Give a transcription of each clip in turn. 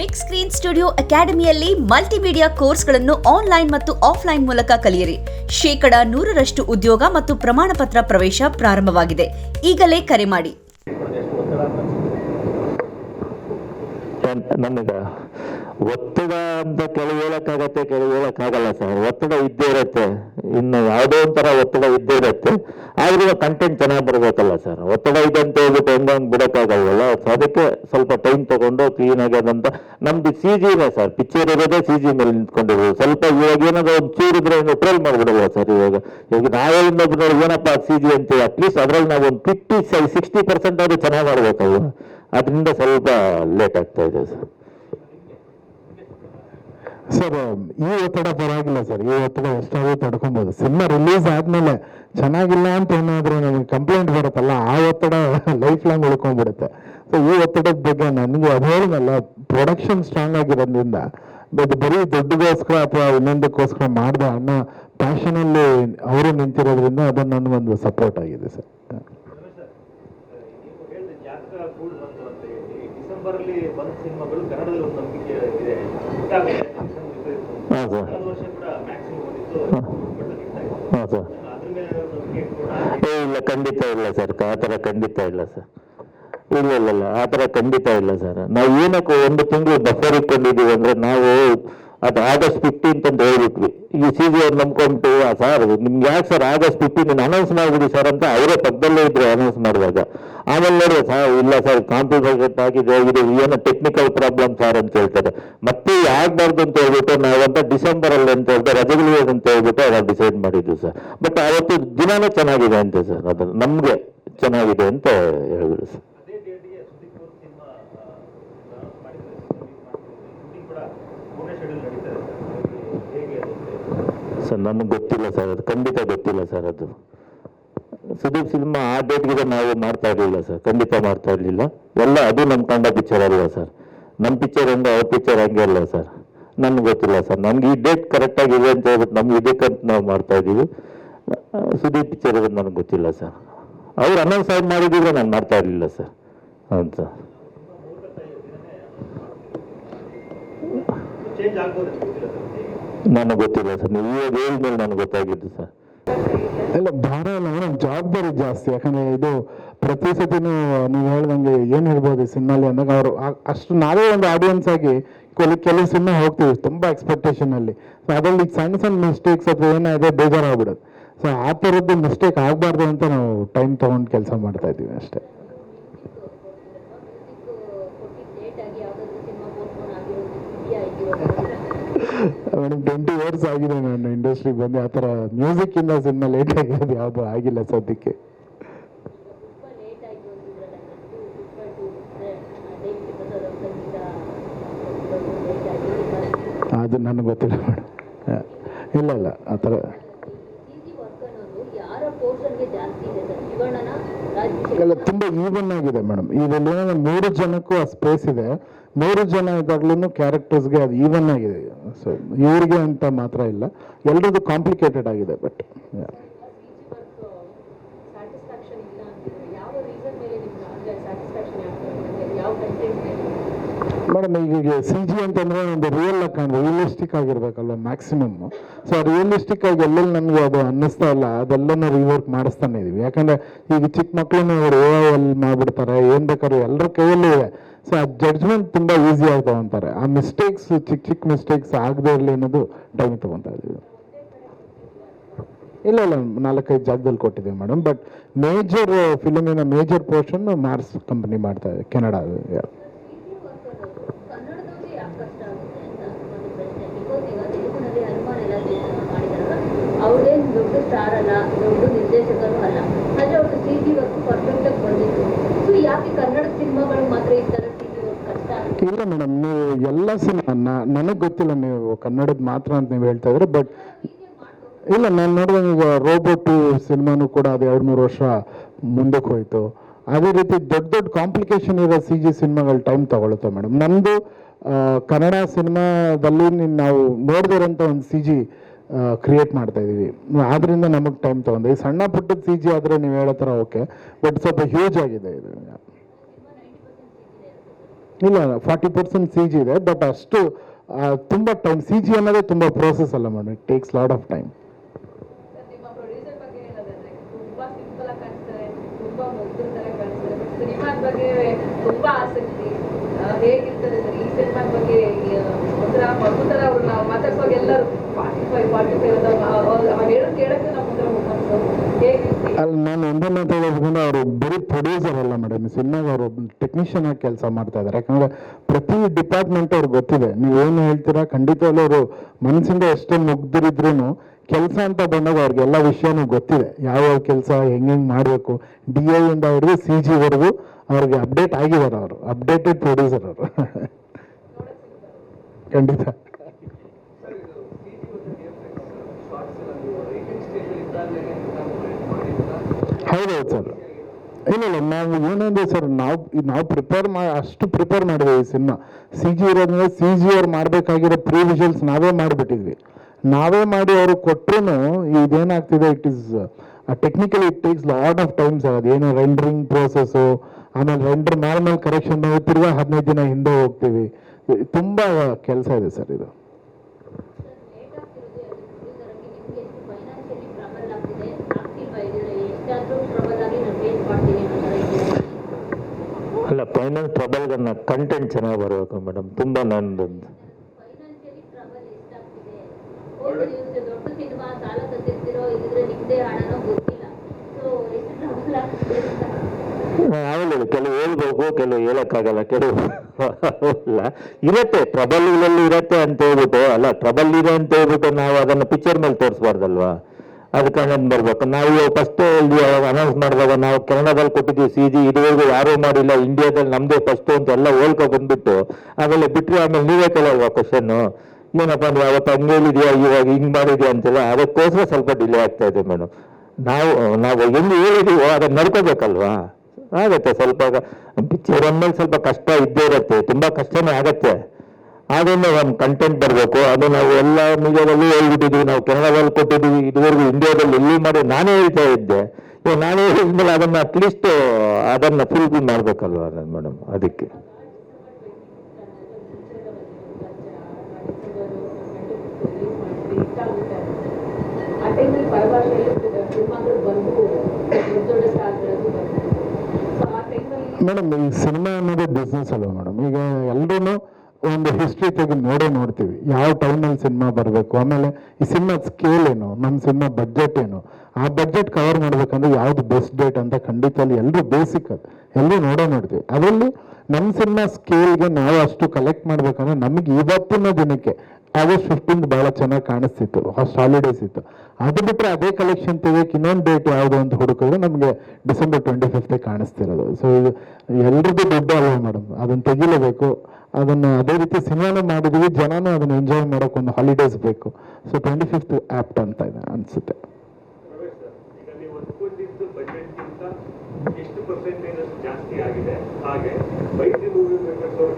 Big screen studio ಅಕಾಡೆಮಿಯಲ್ಲಿ multimedia ಕೋರ್ಸ್ಗಳನ್ನು online ಮತ್ತು ಆಫ್ಲೈನ್ ಮೂಲಕ ಕಲಿಯಿರಿ. ಶೇಕಡ ನೂರರಷ್ಟು ಉದ್ಯೋಗ ಮತ್ತು ಪ್ರಮಾಣ ಪತ್ರ ಪ್ರವೇಶ ಪ್ರಾರಂಭವಾಗಿದೆ. ಈಗಲೇ ಕರೆ ಮಾಡಿ. ಒತ್ತಡ ಅಂತ ಕೆಲವು ಹೇಳಕ್ಕಾಗತ್ತೆ ಕೆಲವು ಹೇಳಕ್ಕಾಗಲ್ಲ ಸರ್. ಒತ್ತಡ ಇದ್ದೇ ಇರುತ್ತೆ. ಇನ್ನು ಯಾವುದೋ ಒಂಥರ ಒತ್ತಡ ಇದ್ದೇ ಇರುತ್ತೆ. ಆದ್ರೂ ಕಂಟೆಂಟ್ ಚೆನ್ನಾಗಿ ಬರ್ಬೇಕಲ್ಲ ಸರ್. ಒತ್ತಡ ಇದೆ ಅಂತ ಹೇಳ್ಬಿಟ್ಟು ಹೆಂಗಂಗ್ ಬಿಡಕ್ಕಾಗಲ್ವಲ್ಲ? ಅದಕ್ಕೆ ಸ್ವಲ್ಪ ಟೈಮ್ ತಗೊಂಡು ಕ್ಲೀನ್ ಆಗ್ಯದಂತ ನಮ್ದು ಸಿ ಜಿನೇ ಸರ್. ಪಿಕ್ಚರ್ ಇರೋದೇ ಸಿ ಜಿ ಮೇಲೆ ನಿಂತ್ಕೊಂಡಿರೋದು. ಸ್ವಲ್ಪ ಇವಾಗ ಏನಾದ್ರು ಒಂದು ಚೂರು ಇದ್ರೆ ಟ್ರೋಲ್ ಮಾಡ್ಬಿಡಲ್ಲ ಸರ್ ಇವಾಗ? ಈಗ ನಾವೇ ಇನ್ನೊಬ್ರು ಏನಪ್ಪ ಸಿ ಜಿ ಅಂತೀವಿ? ಅಟ್ಲೀಸ್ಟ್ ಅದ್ರಲ್ಲಿ ನಾವು ಒಂದು ಫಿಫ್ಟಿ ಸಿಕ್ಸ್ಟಿ ಪರ್ಸೆಂಟ್ ಆದ್ರೂ ಚೆನ್ನಾಗಿ ಮಾಡ್ಬೇಕಲ್ವ? ಅದರಿಂದ ಸ್ವಲ್ಪ ಲೇಟ್ ಆಗ್ತಾ ಇದೆ ಸರ್. ಸರ್, ಈ ಒತ್ತಡ ಪರವಾಗಿಲ್ಲ ಸರ್. ಈ ಒತ್ತಡ ಎಷ್ಟಾದ್ರೂ ತಡ್ಕೊಬೋದು. ಸಿನಿಮಾ ರಿಲೀಸ್ ಆದ್ಮೇಲೆ ಚೆನ್ನಾಗಿಲ್ಲ ಅಂತ ಏನಾದರೂ ನಮಗೆ ಕಂಪ್ಲೇಂಟ್ ಬರುತ್ತಲ್ಲ, ಆ ಒತ್ತಡ ಲೈಫ್ ಲಾಂಗ್ ಉಳ್ಕೊಂಡ್ಬಿಡುತ್ತೆ. ಸೊ ಈ ಒತ್ತಡದ ಬಗ್ಗೆ ನನಗೆ ಅದು ಹೇಳಿದಲ್ಲ ಪ್ರೊಡಕ್ಷನ್ ಸ್ಟ್ರಾಂಗ್ ಆಗಿರೋದ್ರಿಂದ, ಬಟ್ ಬರೀ ದುಡ್ಡಿಗೋಸ್ಕರ ಅಥವಾ ಇನ್ನೊಂದಕ್ಕೋಸ್ಕರ ಮಾಡಿದೆ ಅನ್ನೋ ಪ್ಯಾಷನಲ್ಲಿ ಅವರು ನಿಂತಿರೋದ್ರಿಂದ ಅದು ನನಗೊಂದು ಸಪೋರ್ಟ್ ಆಗಿದೆ ಸರ್. ಸಿನಿಮಾಗಳು ಕನ್ನಡದಲ್ಲಿ ಒಂದು ನಂಬಿಕೆ ಇದೆ ಹಿಟ್ ಆಗುತ್ತೆ ಅಂತ ಡಿಸೆಂಬರ್ ಇಪ್ಪತ್ತೊಂದು. ಹಾಂ ಸರ್ ಹಾಂ. ಏ, ಇಲ್ಲ, ಖಂಡಿತ ಇಲ್ಲ ಸರ್. ಆ ಥರ ಖಂಡಿತ ಇಲ್ಲ ಸರ್. ಇಲ್ಲ ಇಲ್ಲ ಇಲ್ಲ. ಆ ಥರ ಖಂಡಿತ ಇಲ್ಲ ಸರ್. ನಾವು ಏನಕ್ಕೆ ಒಂದು ತಿಂಗಳು ಬಫರ್ ಇಟ್ಕೊಂಡಿದ್ದೀವಿ ಅಂದ್ರೆ ನಾವು ಅದು ಆಗಸ್ಟ್ ಫಿಫ್ಟೀನ್ತ್ ಅಂತ ಹೇಳ್ಬಿಟ್ವಿ. ಈ ಸಿ ಜಿ ಅವ್ರು ನಂಬ್ಕೊಂಡು ಸರ್ ನಿಮ್ಗೆ ಯಾಕೆ ಸರ್ ಆಗಸ್ಟ್ ಫಿಫ್ಟೀನ್ ಅನೌನ್ಸ್ ಮಾಡ್ಬಿಡಿ ಸರ್ ಅಂತ ಅವರೇ ಪಕ್ಕದಲ್ಲೇ ಇದ್ರು ಅನೌನ್ಸ್ ಮಾಡುವಾಗ. ಆಮೇಲೆ ನೋಡಿ ಸರ್ ಇಲ್ಲ ಸರ್ ಕಾಂಪ್ಲಿಕೇಟೆಡ್ ಆಗಿದೆ ಇದು ಏನೋ ಟೆಕ್ನಿಕಲ್ ಪ್ರಾಬ್ಲಮ್ ಸರ್ ಅಂತ ಹೇಳ್ತಾರೆ. ಮತ್ತೆ ಆಗಬಾರ್ದು ಅಂತ ಹೇಳ್ಬಿಟ್ಟು ನಾವಂತ ಡಿಸೆಂಬರ್ ಅಲ್ಲಿ ಅಂತ ಹೇಳ್ತಾರೆ ರಜೆಗಳು ಅಂತ ಹೇಳ್ಬಿಟ್ಟು ಅವ್ರು ಡಿಸೈಡ್ ಮಾಡಿದ್ವಿ ಸರ್ ಬಟ್ ಅವತ್ತು ದಿನಾನೇ ಚೆನ್ನಾಗಿದೆ ಅಂತೆ ಸರ್ ಅದು ನಮಗೆ ಚೆನ್ನಾಗಿದೆ ಅಂತ ಹೇಳಿದ್ರು ಸರ್ ಅದೇ ಡೇಟ್ಗೆ ಸುದೀಪ್ ಅವ್ರ ಸಿನಿಮಾ ಅನೌನ್ಸ್ ಮಾಡಿದ್ದಾರೆ ಶೂಟಿಂಗ್ ಕೂಡ ಮೂರನೇ ಶೆಡ್ಯೂಲ್ ನಡೀತದೆ ಸರ್ ಹೇಗೆ ಅದು ಅಂತ? ಸರ್ ನನಗೆ ಗೊತ್ತಿಲ್ಲ ಸರ್ ಅದು ಖಂಡಿತ ಗೊತ್ತಿಲ್ಲ ಸರ್ ಅದು. ಸುದೀಪ್ ಸಿನಿಮಾ ಆ ಡೇಟ್ಗೆ ನಾವು ಮಾಡ್ತಾ ಇರಲಿಲ್ಲ ಸರ್ ಖಂಡಿತ ಮಾಡ್ತಾ ಇರಲಿಲ್ಲ. ಎಲ್ಲ ಅದು ನಮ್ಮ ಕಂಡ ಪಿಕ್ಚರ್ ಅಲ್ಲ ಸರ್ ನಮ್ಮ ಪಿಕ್ಚರ್ ಅಂದ್ರೆ ಅವ್ರ ಪಿಕ್ಚರ್ ಹಂಗೆ ಅಲ್ಲ ಸರ್ ನನಗೆ ಗೊತ್ತಿಲ್ಲ ಸರ್ ನಮ್ಗೆ ಈ ಡೇಟ್ ಕರೆಕ್ಟಾಗಿ ಇದೆ ಅಂತ ಹೇಳ್ಬಿಟ್ಟು ನಮ್ಗೆ ಇದಕ್ಕಂತ ನಾವು ಮಾಡ್ತಾ ಇದ್ದೀವಿ. ಸುದೀಪ್ ಪಿಕ್ಚರ್ ಇರೋದು ನನಗೆ ಗೊತ್ತಿಲ್ಲ ಸರ್ ಅವ್ರು ಅನೌನ್ಸ್ ಆಗಿ ಮಾಡಿದ್ರೆ ನಾನು ಮಾಡ್ತಾ ಇರಲಿಲ್ಲ ಸರ್ ಹೌದು ಸರ್ ನನಗೆ ಗೊತ್ತಿಲ್ಲ ಸರ್. ನೀವು ಇವಾಗ ಹೇಳಿದ್ಮೇಲೆ ನನಗೆ ಗೊತ್ತಾಗಿದ್ದು ಸರ್. ಇಲ್ಲ ಮೇಡಮ್. ಜವಾಬ್ದಾರಿ ಜಾಸ್ತಿ. ಯಾಕಂದ್ರೆ ಇದು ಪ್ರತಿ ಸತಿನೂ ನೀವು ಹೇಳ್ದಂಗೆ ಏನು ಹೇಳ್ಬೋದು ಸಿನಿಮಾಲಿ ಅಂದಾಗ ಅವರು ಅಷ್ಟು ನಾವೇ ಒಂದು ಆಡಿಯನ್ಸ್ ಆಗಿ ಕೆಲವು ಕೆಲವು ಸಿನಿಮಾ ಹೋಗ್ತೀವಿ ತುಂಬಾ ಎಕ್ಸ್ಪೆಕ್ಟೇಷನ್ ಅಲ್ಲಿ. ಸೊ ಅದರಲ್ಲಿ ಸಣ್ಣ ಸಣ್ಣ ಮಿಸ್ಟೇಕ್ಸ್ ಅಥವಾ ಏನಾಗಿದೆ ಬೇಜಾರಾಗ್ಬಿಡುತ್ತೆ ಸೊ ಆ ಥರದ್ದು ಮಿಸ್ಟೇಕ್ ಆಗಬಾರ್ದು ಅಂತ ನಾವು ಟೈಮ್ ತಗೊಂಡು ಕೆಲಸ ಮಾಡ್ತಾ ಇದ್ದೀವಿ ಅಷ್ಟೇ. ಮೇಡಮ್ ಟ್ವೆಂಟಿ ಇಯರ್ಸ್ ಆಗಿದೆ ನಾನು ಇಂಡಸ್ಟ್ರಿಗೆ ಬಂದು, ಆ ಥರ ಮ್ಯೂಸಿಕ್ ಇಂದ ಸಿನಿಮಾ ಲೇಟ್ ಆಗಿರೋದು ಯಾವುದು ಆಗಿಲ್ಲ ಸದ್ಯಕ್ಕೆ. ಅದು ನನಗೆ ಗೊತ್ತಿಲ್ಲ ಮೇಡಮ್. ಇಲ್ಲ ಇಲ್ಲ, ಆ ಥರ ಯಾರ ಪೋರ್ಷನ್ಗೆ ಜಾಸ್ತಿ ಇದೆ ಸರ್ ಇಲ್ಲ ತುಂಬ ಈವನ್ ಆಗಿದೆ ಮೇಡಮ್ ಇದರಲ್ಲಿ ಮೂರು ಜನಕ್ಕೂ ಆ ಸ್ಪೇಸ್ ಇದೆ. ಮೂರು ಜನ ಇದಾಗ್ಲೂ ಕ್ಯಾರೆಕ್ಟರ್ಸ್ಗೆ ಅದು ಈವನ್ ಆಗಿದೆ. ಸೊ ಇವ್ರಿಗೆ ಅಂತ ಮಾತ್ರ ಇಲ್ಲ. ಎಲ್ರದ್ದು ಕಾಂಪ್ಲಿಕೇಟೆಡ್ ಆಗಿದೆ ಬಟ್ ಯಾವ ಮೇಡಮ್, ಈಗ ಸಿ ಜಿ ಅಂತಂದ್ರೆ ಒಂದು ರಿಯಲ್ ಆಗಿ ಕಾಣಬೇಕು ರಿಯಲಿಸ್ಟಿಕ್ ಆಗಿರ್ಬೇಕಲ್ವ ಮ್ಯಾಕ್ಸಿಮಮ್ ಸೊ ರಿಯಲಿಸ್ಟಿಕ್ ಆಗಿ ಎಲ್ಲೆಲ್ಲಿ ನಮಗೆ ಅದು ಅನ್ನಿಸ್ತಾ ಇಲ್ಲ, ಅದೆಲ್ಲನ ರಿವರ್ಕ್ ಮಾಡಿಸ್ತಾನೆ ಇದೀವಿ. ಯಾಕಂದ್ರೆ ಈಗ ಚಿಕ್ಕ ಮಕ್ಕಳನ್ನ ಅವ್ರು ಓ ಎಲ್ ಮಾಡ್ಬಿಡ್ತಾರೆ, ಏನ್ ಬೇಕಾದ್ರೂ ಎಲ್ಲರ ಕೈಯಲ್ಲೂ ಇದೆ. ಸೊ ಆ ಜಡ್ಜ್ಮೆಂಟ್ ತುಂಬಾ ಈಸಿ ಆಗಿ ಅಂತಾರೆ. ಆ ಮಿಸ್ಟೇಕ್ಸ್ ಚಿಕ್ಕ ಚಿಕ್ಕ ಮಿಸ್ಟೇಕ್ಸ್ ಆಗದೆ ಇರಲಿ ಅನ್ನೋದು ಟೈಮ್ ತೊಗೊತಾ ಇದೀವಿ. ಇಲ್ಲ ಇಲ್ಲ, ನಾಲ್ಕೈದು ಜಾಗದಲ್ಲಿ ಕೊಟ್ಟಿದ್ದೀವಿ ಮೇಡಮ್ ಬಟ್ ಮೇಜರ್ ಫಿಲಮಿನ ಮೇಜರ್ ಪೋರ್ಷನ್ ಮಾರ್ಸ್ ಕಂಪನಿ ಮಾಡ್ತಾ ಇದೆ ಕೆನಡಾ ಕನ್ನಡದವ್ರಿಗೆ ಯಾಕೆ ಕಷ್ಟ ಆಗುತ್ತೆ ಅಂತ ಒಂದು ಪ್ರಶ್ನೆ ಬಿಕಾಸ್ ಈಗ ತೆಲುಗಿನಲ್ಲಿ ಹನುಮಾನ್ ಎಲ್ಲ ಮಾಡಿದಾರಲ್ಲ ಅವ್ರದ್ದೇನು ದೊಡ್ಡ ನಿರ್ದೇಶಕರು ಅಲ್ಲ. ಆದ್ರೆ ಅವ್ರ ಸಿ ಜಿ ವರ್ಕ್ ಪರ್ಫೆಕ್ಟ್ ಆಗಿ ಬಂದಿತ್ತು ಸೊ ಯಾಕೆ ಕನ್ನಡ ಸಿನಿಮಾಗಳು ಮಾತ್ರ ಈ ತರ ಸಿ ವರ್ಕ್ ಕಷ್ಟ ಇಲ್ಲ ಮೇಡಮ್ ನೀವು ಎಲ್ಲ ಸಿನಿಮಾ ನನಗೆ ಗೊತ್ತಿಲ್ಲ ನೀವು ಕನ್ನಡದ ಮಾತ್ರ ಅಂತ ನೀವು ಹೇಳ್ತಾ ಇದ್ರೆ ಬಟ್ ಇಲ್ಲ, ನಾನು ನೋಡಿದಾಗ ಈಗ ರೋಬೋಟು ಸಿನಿಮಾನು ಕೂಡ ಅದು ಎರಡು ಮೂರು ವರ್ಷ ಮುಂದಕ್ಕೆ ಹೋಯ್ತು. ಅದೇ ರೀತಿ ದೊಡ್ಡ ದೊಡ್ಡ ಕಾಂಪ್ಲಿಕೇಶನ್ ಇರೋ ಸಿ ಜಿ ಸಿನಿಮಾಗಳು ಟೈಮ್ ತಗೊಳುತ್ತೆ ಮೇಡಮ್ ನಮ್ಮದು ಕನ್ನಡ ಸಿನಿಮಾದಲ್ಲಿ ನಾವು ನೋಡ್ದಿರೋಂಥ ಒಂದು ಸಿ ಜಿ ಕ್ರಿಯೇಟ್ ಮಾಡ್ತಾ ಇದ್ದೀವಿ ಆದ್ರಿಂದ ನಮಗೆ ಟೈಮ್ ತಗೊಂಡು ಸಣ್ಣ ಪುಟ್ಟದ ಸಿ ಜಿ ಆದರೆ ನೀವು ಹೇಳೋ ಥರ ಓಕೆ ಬಟ್ ಸ್ವಲ್ಪ ಹ್ಯೂಜ್ ಆಗಿದೆ ಇದು. ಇಲ್ಲ ಫಾರ್ಟಿ ಪರ್ಸೆಂಟ್ ಸಿ ಜಿ ಇದೆ ಬಟ್ ಅಷ್ಟು ತುಂಬ ಟೈಮ್ ಸಿ ಜಿ ಅನ್ನೋದೇ ತುಂಬ ಪ್ರೋಸೆಸ್ ಅಲ್ಲ madam it takes lot of time ನಿಮ್ಮ ಪ್ರೊಡ್ಯೂಸರ್ ಬಗ್ಗೆ ಹೇಳೋದಾದ್ರೆ ತುಂಬಾ ಸಿಂಪಲ್ ಆಗಿ ಕಾಣಿಸ್ತಾರೆ ತುಂಬಾ ಮುಗ್ಧರ ತರ ಕಾಣಿಸ್ತಾರೆ ಬಟ್ ಸಿನಿಮಾದ ಬಗ್ಗೆ ತುಂಬಾ ಆಸಕ್ತಿ ಆ, ಹೇಗಿರ್ತದೆ ಸರ್ ಈ ಸಿನಿಮಾದ ಬಗ್ಗೆ ಈ, ಆ, ಒಂಥರ ಮಗು ತರ ಅವ್ರನ್ನ ಮಾತಾಡ್ಸುವಾಗ ಎಲ್ಲರೂ ಫಾರ್ಟಿ ಫೈವ್ ಫಾರ್ಟಿ ಫೈವ್ ಅವ್ರು ಹೇಳೋದು ಕೇಳಕ್ಕೆ ನಮ್ಮ ಒಂಥರ ಮನಸ್ಸು ಹೇಗಿರ್ತೀವಿ ಅಲ್ಲಿ ನಾನು ಒಂದೇ ಮಾತು ಹೇಳಬೇಕಂದ್ರೆ ಅವರು ಬರೀ ಪ್ರೊಡ್ಯೂಸರ್ ಅಲ್ಲ ಮೇಡಮ್ ಸಿನಿಮಾಗ ಅವರು ಟೆಕ್ನಿಷಿಯನ್ ಆಗಿ ಕೆಲಸ ಮಾಡ್ತಾ ಇದ್ದಾರೆ ಯಾಕಂದ್ರೆ ಪ್ರತಿ ಡಿಪಾರ್ಟ್ಮೆಂಟ್ ಅವ್ರಿಗೆ ಗೊತ್ತಿದೆ. ನೀವು ಏನು ಹೇಳ್ತೀರಾ? ಖಂಡಿತವಾಗ್ಲೂ ಅವರು ಮನಸ್ಸಿಂದ ಎಷ್ಟೇ ಮುಗ್ದಿರಿದ್ರು ಕೆಲಸ ಅಂತ ಬಂದಾಗ ಅವ್ರಿಗೆ ಎಲ್ಲ ವಿಷಯನೂ ಗೊತ್ತಿದೆ. ಯಾವ್ಯಾವ ಕೆಲಸ ಹೆಂಗೆ ಮಾಡಬೇಕು? ಡಿ ಐ ಇಂದ ಹಿಡಿದು ಸಿ ಜಿವರೆಗೂ ಅವ್ರಿಗೆ ಅಪ್ಡೇಟ್ ಆಗಿದ್ದಾರೆ ಅವರು. ಅಪ್ಡೇಟೆಡ್ ಪ್ರೊಡ್ಯೂಸರ್ ಅವರು. ಖಂಡಿತ. ಹೌದೌದು ಸರ್. ಇಲ್ಲ ಇಲ್ಲ, ನಾವು ಏನಂದ್ರೆ ಸರ್, ನಾವು ನಾವು ಪ್ರಿಪೇರ್ ಮಾ, ಅಷ್ಟು ಪ್ರಿಪೇರ್ ಮಾಡಿದ್ವಿ ಈ ಸಿನಿಮಾ. ಸಿ ಜಿ ಇರೋದ್ರಿಂದ ಸಿ ಜಿ ಅವ್ರು ಮಾಡಬೇಕಾಗಿರೋ ಪ್ರೀ ವಿಷಲ್ಸ್ ನಾವೇ ಮಾಡಿಬಿಟ್ಟಿದ್ವಿ. ನಾವೇ ಮಾಡಿ ಅವರು ಕೊಟ್ಟರು ಇದೇನಾಗ್ತಿದೆ it is technically it takes lot of time sir. ಅದೇನು ರೆಂಡ್ರಿಂಗ್ ಪ್ರೋಸೆಸ್ಸು ಆಮೇಲೆ ರೆಂಡರ್ ನಾರ್ಮಲ್ ಕರೆಕ್ಷನ್ ತಿರ್ಗಾ ಹದಿನೈದು ದಿನ ಹಿಂದೆ ಹೋಗ್ತೀವಿ. ತುಂಬ ಕೆಲಸ ಇದೆ ಸರ್ ಇದು ಲೇಟ್ ಆಗ್ತಿರೋದು ಅದು ಪ್ರೊಡ್ಯೂಸರ್ ಆಗಿ ನಿಮ್ಗೆ ಎಷ್ಟು ಫೈನಾನ್ಷಿಯಲಿ ಟ್ರಬಲ್ ಆಗ್ತಿದೆ ಆಗ್ತಿಲ್ವಾ ಇದ್ರೆ ಎಷ್ಟಾದ್ರೂ ಟ್ರಬಲ್ ಆಗಿ ನಾವು ಫೇಸ್ ಮಾಡ್ತೀವಿ ಅನ್ನೋ ಥರ ಇದೆ ಅಲ್ಲ ಕಂಟೆಂಟ್ ಚೆನ್ನಾಗಿ ಬರಬೇಕು ಮೇಡಮ್ ತುಂಬ ನಂದು ಆಗಲಿಲ್ಲ ಕೆಲವು ಹೇಳ್ಬೇಕು ಕೆಲವು ಹೇಳಕ್ಕಾಗಲ್ಲ ಕೆಲವು ಇಲ್ಲ. ಇರತ್ತೆ ಟ್ರಬಲ್ಗಳಲ್ಲಿ ಇರತ್ತೆ ಅಂತ ಹೇಳ್ಬಿಟ್ಟು ಅಲ್ಲ ಪ್ರಬಲ್ ಇದೆ ಅಂತ ಹೇಳ್ಬಿಟ್ಟು ನಾವು ಅದನ್ನ ಪಿಕ್ಚರ್ ಮೇಲೆ ತೋರಿಸ್ಬಾರ್ದಲ್ವಾ? ಅದಕ್ಕೆ ಹಂಗಂದ್ ಬರ್ಬೇಕು ನಾವು ಫಸ್ಟ್ ಅನೌನ್ಸ್ ಮಾಡಿದಾಗ ನಾವು ಕೆನಡಾದಲ್ಲಿ ಕೊಟ್ಟಿದ್ದೀವಿ ಸಿ ಜಿ ಇದುವರೆಗೂ ಯಾರೂ ಮಾಡಿಲ್ಲ ಇಂಡಿಯಾದಲ್ಲಿ ನಮ್ದೇ ಫಸ್ಟ್ ಅಂತ ಎಲ್ಲ ಹೋಲ್ಕೊ ಬಂದ್ಬಿಟ್ಟು, ಆಮೇಲೆ ಬಿಟ್ಟರೆ ಆಮೇಲೆ ನೀವೇ ಕೇಳಲ್ವಾ ಕ್ವಶನ್ ಏನಪ್ಪ ಅಂದ್ರೆ ಅವತ್ತು ಹಂಗೆ ಹೇಳಿದ್ಯಾ, ಇವಾಗ ಹಿಂಗ್ ಮಾಡಿದ್ಯಾ ಅಂತೆಲ್ಲ ಅದಕ್ಕೋಸ್ಕರ ಸ್ವಲ್ಪ ಡಿಲೇ ಆಗ್ತಾ ಇದೆ ಮೇಡಮ್ ನಾವು ನಾವು ಎಲ್ಲಿ ಹೇಳಿದೀವೋ ಅದನ್ನ ನಡ್ಕೋಬೇಕಲ್ವಾ? ಆಗತ್ತೆ ಸ್ವಲ್ಪ ಪಿಕ್ಚರ್ ಅಂದ್ಮೇಲೆ ಸ್ವಲ್ಪ ಕಷ್ಟ ಇದ್ದೇ ಇರುತ್ತೆ, ತುಂಬಾ ಕಷ್ಟನೇ ಆಗತ್ತೆ. ಆದ್ರಿಂದ ಒಂದು ಕಂಟೆಂಟ್ ಬರಬೇಕು. ಅದು ನಾವು ಎಲ್ಲ ಮೀಡಿಯಾದಲ್ಲೂ ಹೇಳ್ಬಿಟ್ಟಿದ್ವಿ. ನಾವು ಕೆನಡಾದಲ್ಲಿ ಕೊಟ್ಟಿದ್ದೀವಿ ಇದುವರೆಗೂ ಇಂಡಿಯಾದಲ್ಲಿ ಎಲ್ಲಿ ಮಾಡಿ ನಾನೇ ಹೇಳ್ತಾ ಇದ್ದೆ. ಇವಾಗ ನಾನೇ ಹೇಳಿದ್ಮೇಲೆ ಅದನ್ನ ಅಟ್ಲೀಸ್ಟ್ ಅದನ್ನ ಫುಲ್ಫಿಲ್ ಮಾಡ್ಬೇಕಲ್ವ ಮೇಡಮ್ ಅದಕ್ಕೆ. ಮೇಡಮ್ ಈ ಸಿನಿಮಾ ಅನ್ನೋದು ಬಿಸ್ನೆಸ್ ಅಲ್ವಾ ಮೇಡಮ್ ಈಗ ಎಲ್ಲರೂ ಒಂದು ಹಿಸ್ಟ್ರಿ ತೆಗೆದು ನೋಡೇ ನೋಡ್ತೀವಿ. ಯಾವ ಟೈಮಲ್ಲಿ ಸಿನಿಮಾ ಬರಬೇಕು? ಆಮೇಲೆ ಈ ಸಿನಿಮಾ ಸ್ಕೇಲ್ ಏನು? ನಮ್ಮ ಸಿನಿಮಾ ಬಜೆಟ್ ಏನು? ಆ ಬಜೆಟ್ ಕವರ್ ಮಾಡ್ಬೇಕಂದ್ರೆ ಯಾವ್ದು ಬೆಸ್ಟ್ ಡೇಟ್ ಅಂತ ಖಂಡಿತ ಅಲ್ಲಿ ಎಲ್ಲರೂ ಬೇಸಿಕ್ ಅದು. ಎಲ್ಲರೂ ನೋಡೇ ನೋಡ್ತೀವಿ. ಅದರಲ್ಲಿ ನಮ್ಮ ಸಿನಿಮಾ ಸ್ಕೇಲ್ಗೆ ನಾವು ಅಷ್ಟು ಕಲೆಕ್ಟ್ ಮಾಡ್ಬೇಕಂದ್ರೆ ನಮಗೆ ಇವತ್ತಿನ ದಿನಕ್ಕೆ ಆಗಸ್ಟ್ ಫಿಫ್ಟೀನ್ತ್ ಭಾಳ ಚೆನ್ನಾಗಿ ಕಾಣಿಸ್ತಿತ್ತು. ಫಸ್ಟ್ ಹಾಲಿಡೇಸ್ ಇತ್ತು. ಅದು ಬಿಟ್ಟರೆ ಅದೇ ಕಲೆಕ್ಷನ್ ತೆಗಿಯೋಕೆ ಇನ್ನೊಂದು ಡೇಟ್ ಯಾವುದು ಅಂತ ಹುಡುಕಿದ್ರೆ ನಮಗೆ ಡಿಸೆಂಬರ್ ಟ್ವೆಂಟಿ ಫಿಫ್ತೇ ಕಾಣಿಸ್ತಿರೋದು. ಸೊ ಇದು ಎಲ್ರಿಗೂ ದೊಡ್ಡ ಅಲ್ವಾ ಮೇಡಮ್ ಅದನ್ನು ತೆಗಿಲೇಬೇಕು. ಅದನ್ನು ಅದೇ ರೀತಿ ಸಿನಿಮಾನು ಮಾಡಿದ್ವಿ, ಜನನೂ ಅದನ್ನು ಎಂಜಾಯ್ ಮಾಡೋಕೆ ಒಂದು ಹಾಲಿಡೇಸ್ ಬೇಕು. ಸೊ ಟ್ವೆಂಟಿ ಫಿಫ್ತ್ ಆ್ಯಪ್ಟ್ ಅಂತ ಇದೆ ಅನಿಸುತ್ತೆ. ಎಷ್ಟು ಪರ್ಸೆಂಟೇಜ್ ಜಾಸ್ತಿ ಆಗಿದೆ? ಹಾಗೆ ವೈದ್ಯ ಮೂವಿ ಮೇಕರ್ಸ್ ಅವರು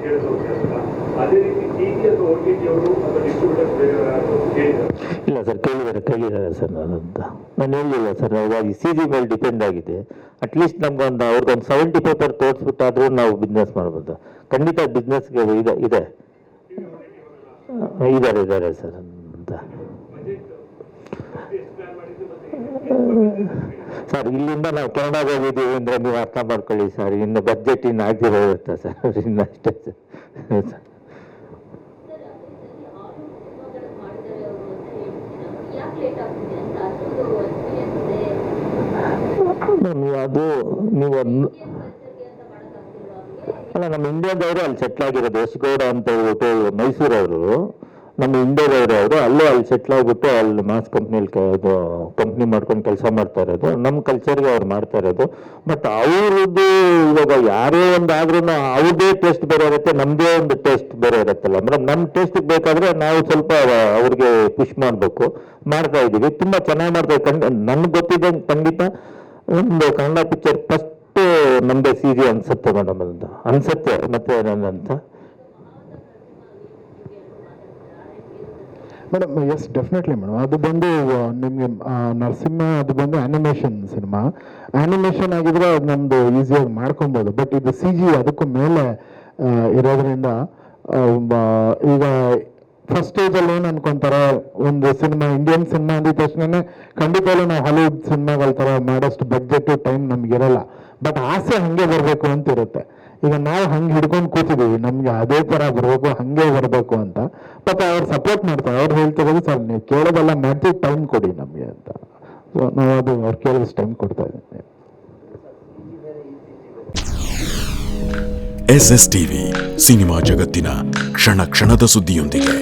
ಇಲ್ಲ ಸರ್, ಕೇಳಿದ್ದಾರೆ ಕೇಳಿದ್ದಾರೆ ಸರ್ ಅಂತ. ನಾನು ಹೇಳಿಲ್ಲ ಸರ್ ಇವಾಗ ಸಿ ಜಿ ಮೇಲೆ ಡಿಪೆಂಡ್ ಆಗಿದೆ. ಅಟ್ಲೀಸ್ಟ್ ನಮ್ಗೊಂದು, ಅವ್ರಿಗೊಂದು ಸೆವೆಂಟಿ ಪೇಪರ್ ತೋರಿಸ್ಬಿಟ್ಟಾದ್ರೂ ನಾವು ಬಿಸ್ನೆಸ್ ಮಾಡ್ಬೋದು. ಖಂಡಿತ ಬಿಸ್ನೆಸ್ಗೆ ಇದೆ ಇದೆ ಇದಾರೆ ಇದ್ದಾರೆ ಸರ್ ಅಂತ. ಸರ್, ಇಲ್ಲಿಂದ ನಾವು ಕೆನಡಾಗೆ ಹೋಗಿದ್ದೀವಿ ಅಂದರೆ ನೀವು ಅರ್ಥ ಮಾಡ್ಕೊಳ್ಳಿ ಸರ್, ಇನ್ನು ಬಜೆಟ್ ಇನ್ನು ಆಗದಿರೋ ಇರುತ್ತೆ ಸರ್ ಇನ್ನು ಸರ್ ಸರ್ ಅದೇ ಸರಿ ಆರು ಸಿನಿಮಾಗಳನ್ನು ಮಾಡಿದ್ದಾರೆ ಅವರು ಅಂತ ಹೇಳ್ತೀರಾ ಯಾಕೆ ಲೇಟ್ ಆಗ್ತಿದೆ ಅಂತ ಅಷ್ಟೊಂದು ಎಕ್ಸ್ಪೀರಿಯನ್ಸ್ ಇದೆ ನೀವು ಅದು, ನೀವು ಅಲ್ಲ, ನಮ್ಮ ಇಂಡಿಯಾದವರು ಅಲ್ಲಿ ಸೆಟ್ಲ್ ಆಗಿರೋದು ಯಶಗೌಡ ಅಂತ ಹೇಳ್ಬಿಟ್ಟು ಮೈಸೂರವರು ನಮ್ಮ ಇಂಡಿಯಾದವರು ಅವರು, ಅಲ್ಲೇ ಅಲ್ಲಿ ಸೆಟ್ಲ್ ಆಗ್ಬಿಟ್ಟು ಅಲ್ಲಿ ಮಾಸ್ ಕಂಪ್ನಿಲಿ ಇದು ಕಂಪ್ನಿ ಮಾಡ್ಕೊಂಡು ಕೆಲಸ ಮಾಡ್ತಾ ಇರೋದು. ನಮ್ಮ ಕಲ್ಚರ್ಗೆ ಅವ್ರು ಮಾಡ್ತಾ ಇರೋದು. ಬಟ್ ಅವ್ರದ್ದು ಇವಾಗ ಯಾರೇ ಒಂದು ಆದ್ರೂ ಅವ್ರದೇ ಟೇಸ್ಟ್ ಬೇರೆ ಇರುತ್ತೆ ನಮ್ಮದೇ ಒಂದು ಟೇಸ್ಟ್ ಬೇರೆ ಇರುತ್ತಲ್ಲ. ಮೇಡಮ್ ನಮ್ಮ ಟೇಸ್ಟಿಗೆ ಬೇಕಾದ್ರೆ ನಾವು ಸ್ವಲ್ಪ ಅವ್ರಿಗೆ ಪುಷ್ ಮಾಡಬೇಕು. ಮಾಡ್ತಾ ಇದ್ದೀವಿ. ತುಂಬ ಚೆನ್ನಾಗಿ ಮಾಡ್ತಾ ಕಂಡು ನನ್ಗೆ ಗೊತ್ತಿದ್ದಂಗೆ ಖಂಡಿತ ಒಂದು ಕನ್ನಡ ಪಿಕ್ಚರ್ ಫಸ್ಟ್ ನಮ್ದೇ ಸಿ ಜಿ ಅನ್ಸುತ್ತೆ ಮೇಡಮ್ ಅಂತ. ಅನ್ಸುತ್ತೆ, ಮತ್ತೆ ಏನಂತ? ಮೇಡಮ್ ಎಸ್ ಡೆಫಿನೆಟ್ಲಿ ಮೇಡಮ್ ಅದು ಬಂದು ನಿಮಗೆ ನರಸಿಂಹ, ಅದು ಬಂದು ಆ್ಯನಿಮೇಷನ್ ಸಿನಿಮಾ ಆ್ಯನಿಮೇಷನ್ ಆಗಿದ್ರೆ ಅದು ನಮ್ಮದು ಈಸಿಯಾಗಿ ಮಾಡ್ಕೊಬೋದು. ಬಟ್ ಇದು ಸಿ ಜಿ ಅದಕ್ಕೂ ಮೇಲೆ ಇರೋದ್ರಿಂದ ಈಗ ಫಸ್ಟ್ ಏಜಲ್ಲಿ ಏನು ಅನ್ಕೊಂತಾರೆ? ಒಂದು ಸಿನಿಮಾ ಇಂಡಿಯನ್ ಸಿನಿಮಾ ಅಂದಿದ ತಕ್ಷಣ ಖಂಡಿತವಾಗ್ಲೂ ನಾವು ಹಾಲಿವುಡ್ ಸಿನಿಮಾಗಳ ಥರ ಮಾಡೋಷ್ಟು ಬಜೆಟ್ ಟೈಮ್ ನಮಗಿರಲ್ಲ ಬಟ್ ಆಸೆ ಹಂಗೆ ಬರಬೇಕು ಅಂತ ಇರುತ್ತೆ. ಈಗ ನಾವು ಹಂಗೆ ಹಿಡ್ಕೊಂಡು ಕೂತಿದ್ದೀವಿ ನಮಗೆ ಅದೇ ಥರ ಬರಬೇಕು, ಹಾಗೆ ಬರಬೇಕು ಅಂತ. ಬಟ್ ಅವ್ರು ಸಪೋರ್ಟ್ ಮಾಡ್ತಾರೆ. ಅವ್ರು ಹೇಳ್ತಾರೆ ಸರ್, ನೀವು ಕೇಳೋದೆಲ್ಲ ಮಾಡ್ತೀವಿ ಟೈಮ್ ಕೊಡಿ ನಮಗೆ ಅಂತ. ಸೊ ನಾವು ಅದು ಅವ್ರು ಕೇಳಿದಷ್ಟು ಟೈಮ್ ಕೊಡ್ತಾ ಇದ್ದೀನಿ. ಎಸ್ ಎಸ್ ಟಿವಿ ಸಿನಿಮಾ ಜಗತ್ತಿನ ಕ್ಷಣ ಕ್ಷಣದ ಸುದ್ದಿಯೊಂದಿಗೆ.